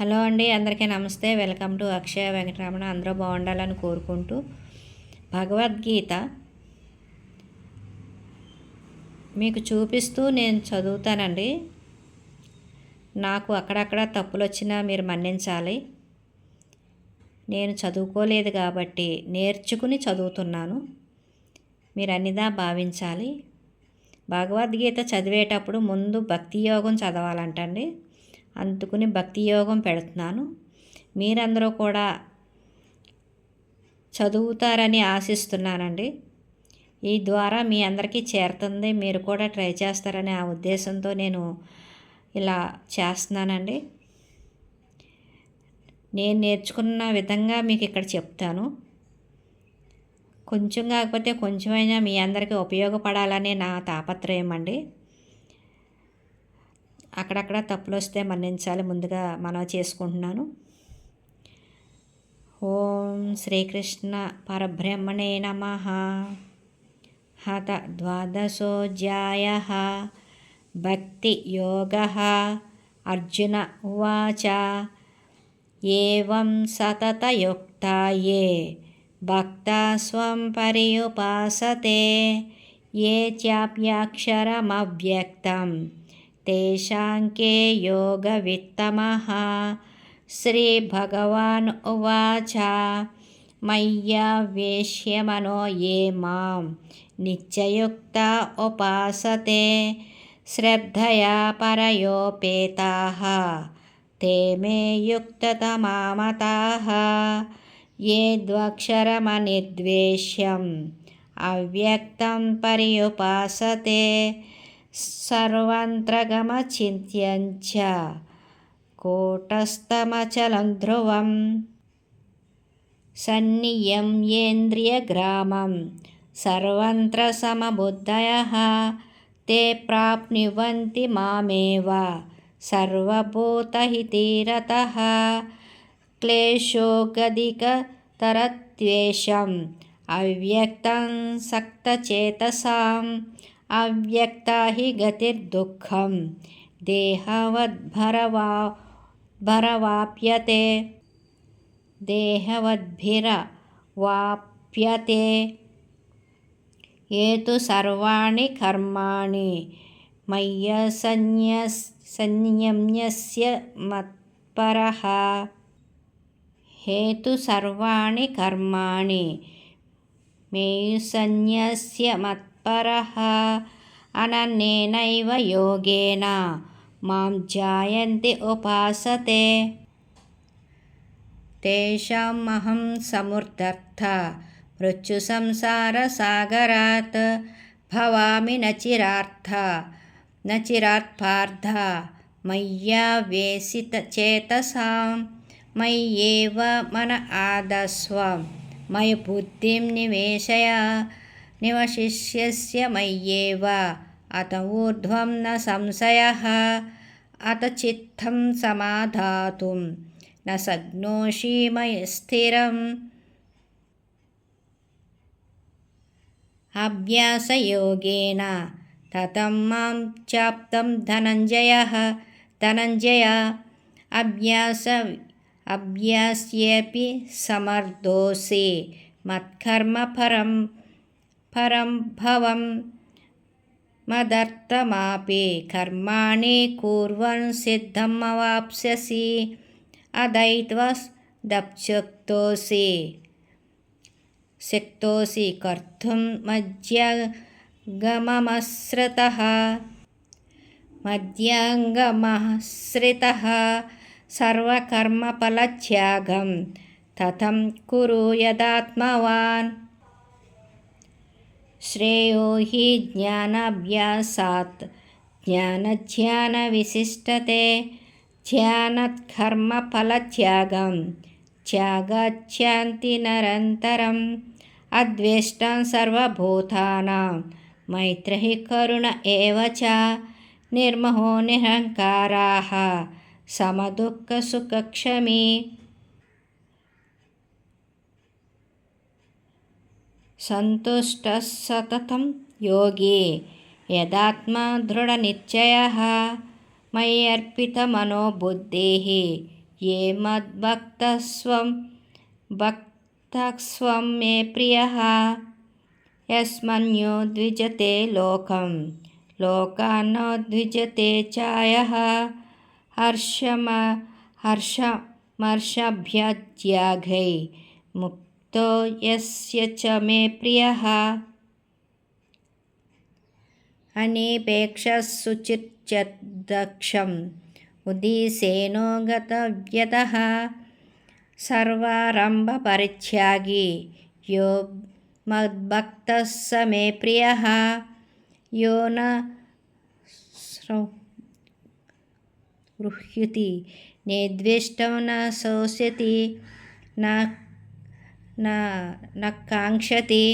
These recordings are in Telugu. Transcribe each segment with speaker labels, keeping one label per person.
Speaker 1: హలో అండి అందరికీ నమస్తే. Welcome to Akshaya Venkataramana. అందరూ బాగుండాలని కోరుకుంటూ భగవద్గీత మీకు చూపిస్తూ నేను చదువుతానండి. నాకు అక్కడక్కడ తప్పులు వచ్చినా మీరు మన్నించాలి. నేను చదువుకోలేదు కాబట్టి నేర్చుకుని చదువుతున్నాను. మీరు అన్నిదా భావించాలి. భగవద్గీత చదివేటప్పుడు ముందు భక్తి యోగం చదవాలంటండి. అందుకుని భక్తి యోగం పెడుతున్నాను. మీరందరూ కూడా చదువుతారని ఆశిస్తున్నానండి. ఈ ద్వారా మీ అందరికీ చేరుతుంది. మీరు కూడా ట్రై చేస్తారనే ఆ ఉద్దేశంతో నేను ఇలా చేస్తున్నానండి. నేను నేర్చుకున్న విధంగా మీకు ఇక్కడ చెప్తాను. కొంచెం కాకపోతే కొంచెమైనా మీ అందరికీ ఉపయోగపడాలనే నా తాపత్రయం అండి. అక్కడక్కడ తప్పులు వస్తే మన్నించాలి ముందుగా మనం చేసుకుంటున్నాను. ఓం శ్రీకృష్ణ పరబ్రహ్మణే నమ. హత ద్వాదశోధ్యాయ. భక్తి యోగ. అర్జున ఉవాచ. ఏం సతతయుక్తాయే. భక్త స్వం పర్యుపాసతే. ఏ చాప్యాక్షరమవ్యక్తం. तेषाङ्के योगवित्तमः श्रीभगवान् उवाच मय्यावेश्यमनो ये मां नित्ययुक्ता उपासते श्रद्धया परयोपेताः ते मे युक्ततमामताः ये द्वक्षरमनिर्द्वेष्यम् अव्यक्तं पर्युपासते सर्वन्त्रगमचिन्त्यञ्च कूटस्थमचलं ध्रुवं सन्नियम्येन्द्रियग्रामं सर्वत्र समबुद्धयः ते प्राप्नुवन्ति मामेव सर्वभूतहितीरतः क्लेशोगदिकतरत्वेषम् अव्यक्तं అవ్యక్త హి గతిర్దుఃఖం. దేహవద్భరవా భరవాప్యతే. దేహవద్భిర వాప్యతే ఏతు సర్వాణి కర్మాణి. మయ్య సన్యస్ సంయమ్యస్య మత్పర. హేతు సర్వాణి కర్మాణి. మేయు సన్యస్య మత్ मत् పరः అనన్నేనైవ యోగేన. మాం జాయంతి ఉపాసతే. తేషామహం సముర్ధర్థ మృత్యుసంసారసాగరాత్ భవామి నచిరార్థ నచిరాత్పార్థ మయ్యా వేసితచేతసాం మయ్యేవ మన ఆదస్వ. మయ బుద్ధిం నివేశయ. నివశిష్యస్య మయ్యేవ అత ఊర్ధ్వం న సంశయ అత చిత్తం సమాధాతుం న సజ్ఞోషి మయ స్థిరం అభ్యాసయోగేన తతం మాం చాప్తం ధనంజయ ధనంజయ అభ్యాస అభ్యాస్యేపి సమర్థోసి మత్కర్మఫరం పరం భవం మదర్థమాపే కర్మాణి కూర్వన్ సిద్ధం అవాప్స్యసి దప్శక్తోసి శక్తోసి కర్తుం మధ్యగమమశ్రిత మధ్యాంగమశ్రిత సర్వకర్మఫలత్యాగం తథం కురు యదాత్మవాన్ श्रेयो हि ज्ञानाभ्यासात् ज्ञानध्यानविशिष्टते ध्यानत्कर्मफलत्यागं त्यागच्छन्ति निरन्तरम् अद्वेष्टां सर्वभूतानां मैत्रिः करुण एव च निर्महो निरहङ्काराः समदुःखसुखक्षमी सन्तुष्टः सततं योगी। यदात्मा दृढनिश्चयः, मयि ये मद्भक्तस्वं, भक्तस्वं मे प्रियः। यस्मन्यो द्विजते लोकं, लोकान्नो द्विजते चायः। हर्षम, हर्षमर्षभ्यज्याघै मुक्ति मुक्तो यस्य च मे प्रियः। अनेपेक्षशुचिर्चदक्षम् उदीसेनो गतव्यतः। सर्वारम्भपरित्यागी। यो मद्भक्तः स मे प्रियः। यो न गृह्यति निर्द्विष्टं न शोष्यति न न काङ्क्षति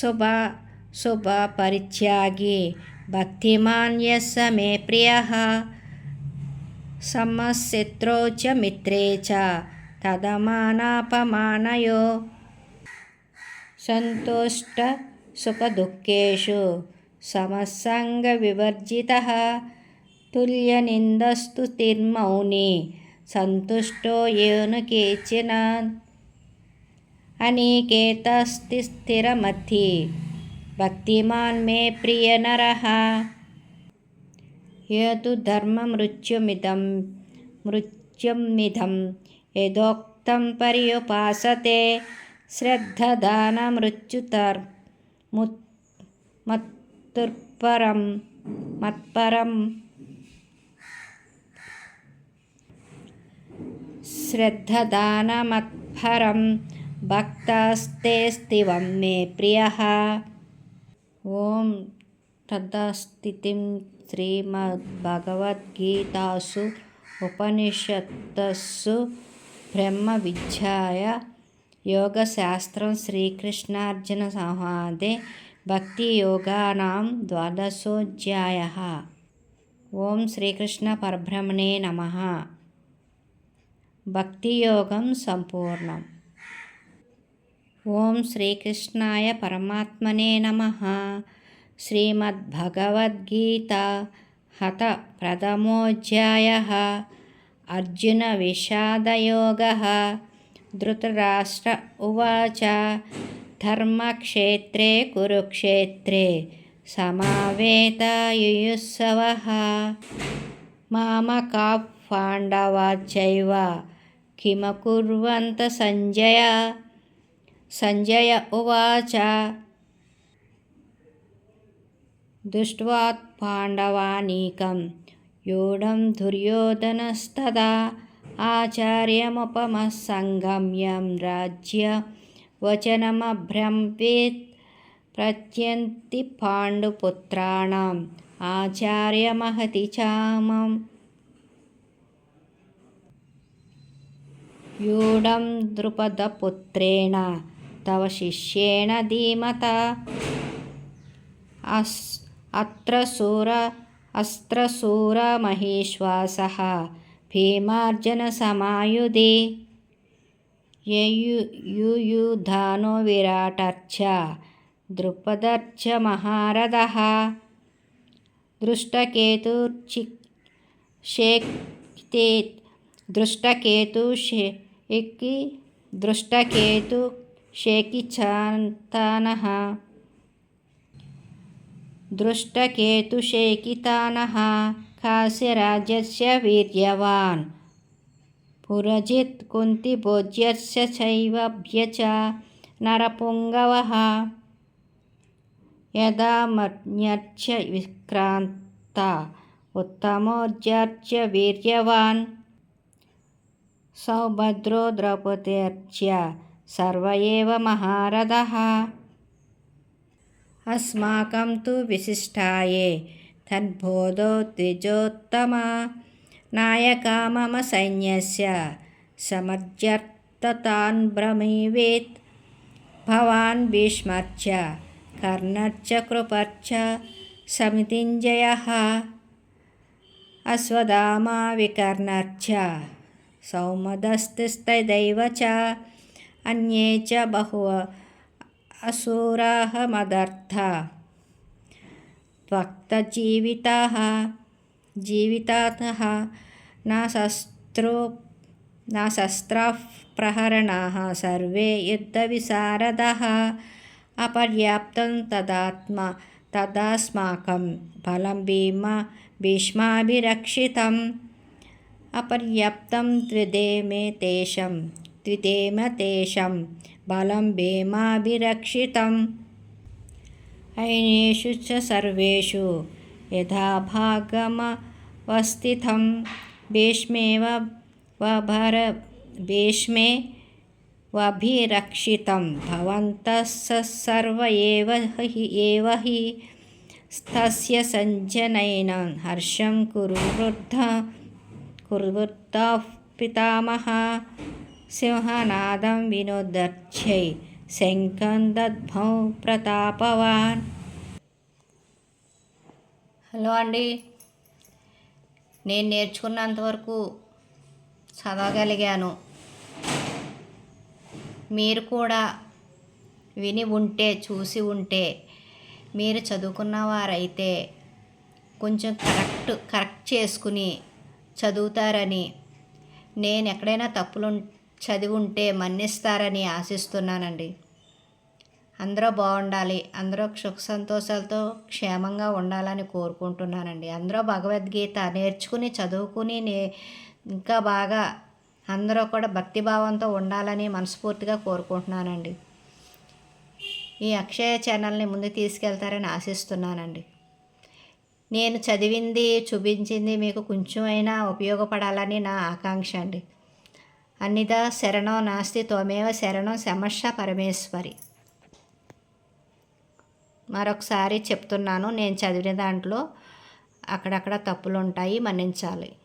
Speaker 1: शुभा शुभपरित्यागी भक्तिमान् यः स मे प्रियः समशत्रौ च मित्रे च तदमानापमानयो सन्तुष्टसुखदुःखेषु समसङ्गविवर्जितः तुल्यनिन्दस्तुतिर्मौनी सन्तुष्टो येन केचन अनिकेतस्ति स्थिरमथि। भक्तिमान् मे प्रियनरः यदु धर्ममृत्युमिदं मृत्युमिदं यदोक्तं पर्युपासते श्रद्धदानमृत्युतर्मुत् मत्तुर्परं मत्परं श्रद्धदानमत्परं భక్తస్తేస్తివం మే ప్రియ ఓం తదస్థితిం శ్రీమద్భగవద్గీతాసు ఉపనిషత్సు బ్రహ్మ విద్యాయ యోగశాస్త్రం శ్రీకృష్ణార్జున సంవాదే భక్తియోగానాం ద్వాదశోధ్యాయ ఓం శ్రీకృష్ణ పరబ్రహ్మణే నమ భక్తియోగం సంపూర్ణం ఓం శ్రీకృష్ణాయ పరమాత్మనే నమ. శ్రీమద్భగవద్గీత హత ప్రథమోధ్యాయ. అర్జున విషాదయోగ. ధృతరాష్ట్ర ఉవాచ. ధర్మక్షేత్రే కురుక్షేత్రే సమావేతయుయుత్సవ మామకా పాండవాచైవ. కిమకుర్వంత సంజయ. सञ्जय उवाच दृष्ट्वात् पाण्डवानीकं योढं दुर्योधनस्तदा आचार्यमुपमः सङ्गम्यं राज्यवचनमभ्रंवेत् प्रत्यन्ति पाण्डुपुत्राणाम् आचार्यमहति चामम् यूढं द्रुपदपुत्रेण तव शिष्येण धीमता अस् अत्र शूर अस्त्रशूरमहेश्वासः भीमार्जनसमायुधे युयुधानो विराटर्च द्रुपदर्च महारथः दृष्टकेतुर्चि शेक्ते दृष्टकेतुशेकि दृष्टकेतुशेकिचान्तानः दृष्टकेतुशेकितानः काश्यराज्यस्य वीर्यवान् पुरजित् कुन्तिभोज्यस्य चैवभ्य च नरपुङ्गवः यदा मन्यर्च विक्रान्ता उत्तमोर्जर्च वीर्यवान् सौभद्रो द्रौपदेर्च సర్వ ఏవ మహారథ. అస్మాకం తు విశిష్టాయే తద్బోధో ద్విజోత్తమ. నాయకా మమ సైన్యస్య సమర్థ్యర్థతాన్ భ్రమీవేత్ భవాన్ భీష్మర్చ కర్ణర్చ కృపర్చ సమితింజయ. అశ్వదామా వికర్ణర్చ సౌమదస్తిస్తైవ చ अन्ये च बहु असुराः मदर्था त्वक्तजीविताः जीवितातः न शस्त्रो न शस्त्राः प्रहरणाः सर्वे युद्धविशारदः, अपर्याप्तं तदात्मा, तदास्माकं फलं भीम, भीष्माभिरक्षितम्, अपर्याप्तं द्विदे मे तेषं द्वितेम तेषं बलं बेमाभिरक्षितम् अयनेषु च सर्वेषु यथा भागमवस्थितं। भीष्मेव वभर भीष्मे वभिरक्षितं। भवन्तः सर्व एव हि एव हि तस्य सञ्जनयेन हर्षं कुर्वृद्ध कुर्वृद्धाः पितामहः। సింహనాదం వినోదర్చై శంఖం దద్భౌ ప్రతాపవాన్ హలో అండి. నేను నేర్చుకున్నంతవరకు చదవగలిగాను. మీరు కూడా విని ఉంటే చూసి ఉంటే మీరు చదువుకున్న వారైతే కొంచెం కరెక్ట్ కరెక్ట్ చేసుకుని చదువుతారని. నేను ఎక్కడైనా తప్పులు చదివి ఉంటే మన్నిస్తారని ఆశిస్తున్నానండి. అందరూ బాగుండాలి అందరూ సుఖ సంతోషాలతో క్షేమంగా ఉండాలని కోరుకుంటున్నానండి. అందరూ భగవద్గీత నేర్చుకుని చదువుకుని నే ఇంకా బాగా అందరూ కూడా భక్తిభావంతో ఉండాలని మనస్ఫూర్తిగా కోరుకుంటున్నానండి. ఈ అక్షయ ఛానల్ని ముందు తీసుకెళ్తారని ఆశిస్తున్నానండి. నేను చదివింది చూపించింది మీకు కొంచెం అయినా ఉపయోగపడాలని నా ఆకాంక్ష అండి. అన్నిదా శరణం నాస్తి త్వమేవ శరణం శమష పరమేశ్వరి. మరొకసారి చెప్తున్నాను నేను చదివిన దాంట్లో అక్కడక్కడ తప్పులు ఉంటాయి మన్నించాలి.